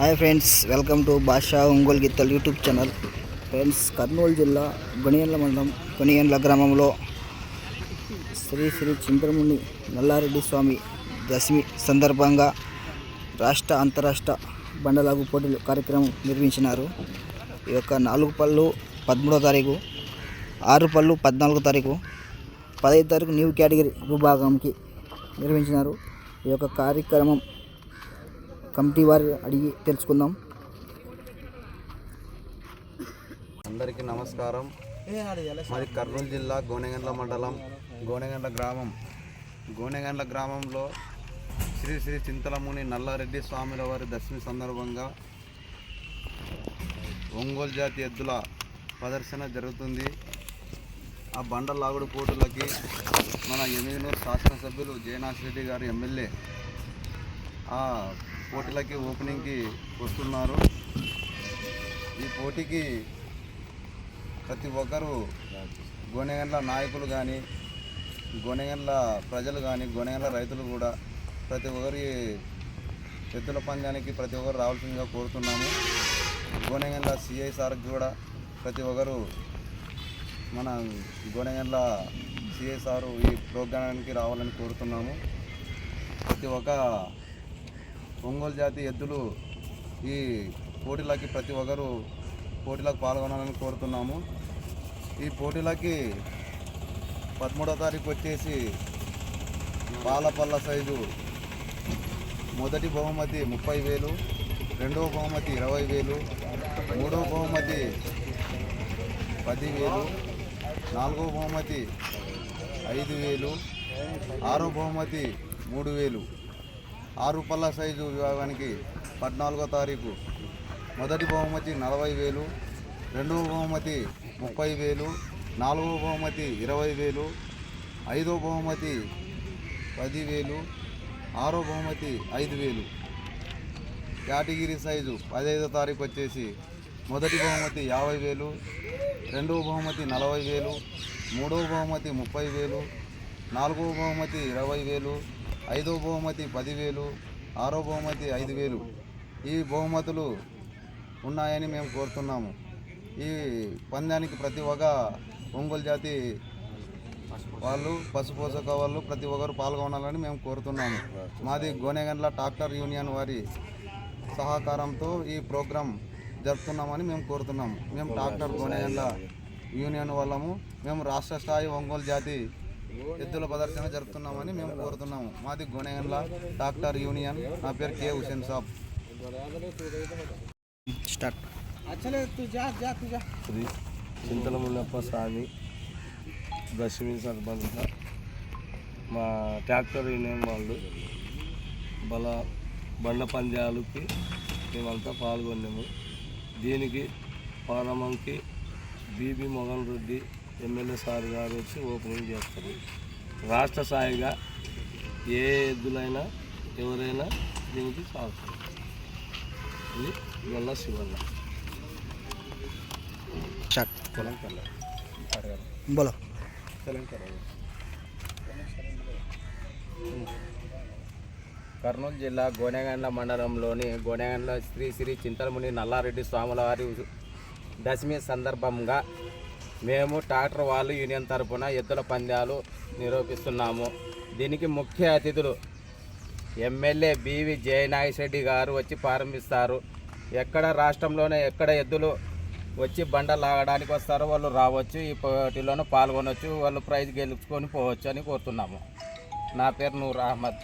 Hi friends welcome to భాషా ఒంగోలు గీతలు YouTube channel. Friends Kurnool జిల్లా గొనియండ్ల మండలం గొనియండ్ల గ్రామంలో శ్రీ శ్రీ చింతముని నల్లారెడ్డి స్వామి దశమి సందర్భంగా రాష్ట్ర అంతరాష్ట్ర బండలాగు పోటీలు కార్యక్రమం నిర్వహించినారు. ఈ యొక్క నాలుగు పళ్ళు పదమూడో తారీఖు ఆరు పళ్ళు పద్నాలుగో తారీఖు పదహైదు తారీఖు న్యూ కేటగిరీ విభాగంకి నిర్వహించినారు. ఈ యొక్క కార్యక్రమం కమిటీ వారి అడిగి తెలుసుకుందాం. అందరికీ నమస్కారం. మాది కర్నూలు జిల్లా గోనెగండ్ల మండలం గోనెగండ్ల గ్రామం. గోనెగండ్ల గ్రామంలో శ్రీ శ్రీ చింతలముని నల్లారెడ్డి స్వాముల వారి దర్శన సందర్భంగా ఒంగోలు జాతి ఎద్దుల ప్రదర్శన జరుగుతుంది. ఆ బండ లాగుడు పోటులకి మన ఎమ్మెల్యే శాసనసభ్యులు జయనాథ్ రెడ్డి గారు ఎమ్మెల్యే. ఆ పోటీలకి ఓపెనింగ్కి వస్తున్నారు. ఈ పోటీకి ప్రతి ఒక్కరూ గోనెగండ్ల నాయకులు కానీ గోనెగండ్ల ప్రజలు కానీ గోనెగండ్ల రైతులు కూడా ప్రతి ఒక్కరి ఎద్దుల పందానికి ప్రతి ఒక్కరు రావాల్సిందిగా కోరుతున్నాము. గోనెగండ్ల సిఐ సార్కి కూడా ప్రతి ఒక్కరు మన గోనెగండ్ల సిఐ సారు ఈ ప్రోగ్రామానికి రావాలని కోరుతున్నాము. ప్రతి ఒక్క ఒంగోలు జాతి ఎద్దులు ఈ పోటీలకి ప్రతి ఒక్కరు పోటీలకు పాల్గొనాలని కోరుతున్నాము. ఈ పోటీలకి పదమూడో తారీఖు వచ్చేసి పాలపల్ల సైజు మొదటి బహుమతి ముప్పై వేలు రెండవ బహుమతి ఇరవై వేలు మూడవ బహుమతి పదివేలు నాలుగవ బహుమతి ఐదు వేలు ఆరో బహుమతి మూడు వేలు. ఆరు పళ్ళ సైజు విభాగానికి పద్నాలుగో తారీఖు. మొదటి బహుమతి నలభై వేలు రెండవ బహుమతి ముప్పై వేలు నాలుగవ బహుమతి ఇరవై వేలు ఐదో బహుమతి పదివేలు ఆరో బహుమతి ఐదు వేలు. కేటగిరీ సైజు పదహైదో తారీఖు వచ్చేసి మొదటి బహుమతి యాభై వేలు రెండవ బహుమతి నలభై వేలు మూడవ బహుమతి ముప్పై వేలు నాలుగవ బహుమతి ఇరవై వేలు ఐదో బహుమతి పదివేలు ఆరో బహుమతి ఐదు వేలు ఈ బహుమతులు ఉన్నాయని మేము కోరుతున్నాము. ఈ పందానికి ప్రతి ఒక్క ఒంగోలు జాతి వాళ్ళు పశుపోషక వాళ్ళు ప్రతి ఒక్కరు పాల్గొనాలని మేము కోరుతున్నాము. మాది గోనెగండ్ల ట్రాక్టర్ యూనియన్ వారి సహకారంతో ఈ ప్రోగ్రాం జరుపుతున్నామని మేము కోరుతున్నాము. మేము ట్రాక్టర్ గోనెగండ్ల యూనియన్ వాళ్ళము. మేము రాష్ట్ర స్థాయి ఒంగోలు జాతి ఎద్దుల ప్రదర్శన జరుపుతున్నామని మేము కోరుతున్నాము. మాది గోనెగండ్ల డాక్టర్ యూనియన్. నా పేరు కే హుసేన్ సాబ్. స్టార్ట్. శ్రీ చింతలముల్లప్ప స్వామి దశమి సందర్భంగా మా ట్రాక్టర్ యూనియన్ వాళ్ళు బల బండ పంద్యాలకి మేమంతా పాల్గొన్నాము. దీనికి ప్రారంభంకి B B Mohan Reddy MLA sir గారు వచ్చి ఓపెనింగ్ చేస్తారు. రాష్ట్ర స్థాయిగా ఏ ఎద్దులైనా ఎవరైనా దీనికి సాగుతారు. ఇది గొల్ల శివన్న. బోలో. కర్నూలు జిల్లా గోనెగండ్ల మండలంలోని గోనెగండ్ల శ్రీ శ్రీ చింతలముని నల్లారెడ్డి స్వాముల వారి దశమి సందర్భంగా మేము ట్రాక్టర్ వాళ్ళు యూనియన్ తరపున ఎద్దుల పందాలు నిరూపిస్తున్నాము దీనికి ముఖ్య అతిథులు ఎమ్మెల్యే బివి జయనాగరెడ్డి గారు వచ్చి ప్రారంభిస్తారు. ఎక్కడ రాష్ట్రంలోనే ఎక్కడ ఎద్దులు వచ్చి బండ లాగడానికి వస్తారో వాళ్ళు రావచ్చు ఈ పోటీలోనూ పాల్గొనవచ్చు వాళ్ళు ప్రైజ్ గెలుచుకొని పోవచ్చు అని కోరుతున్నాము. నా పేరు నూర్ అహ్మద్.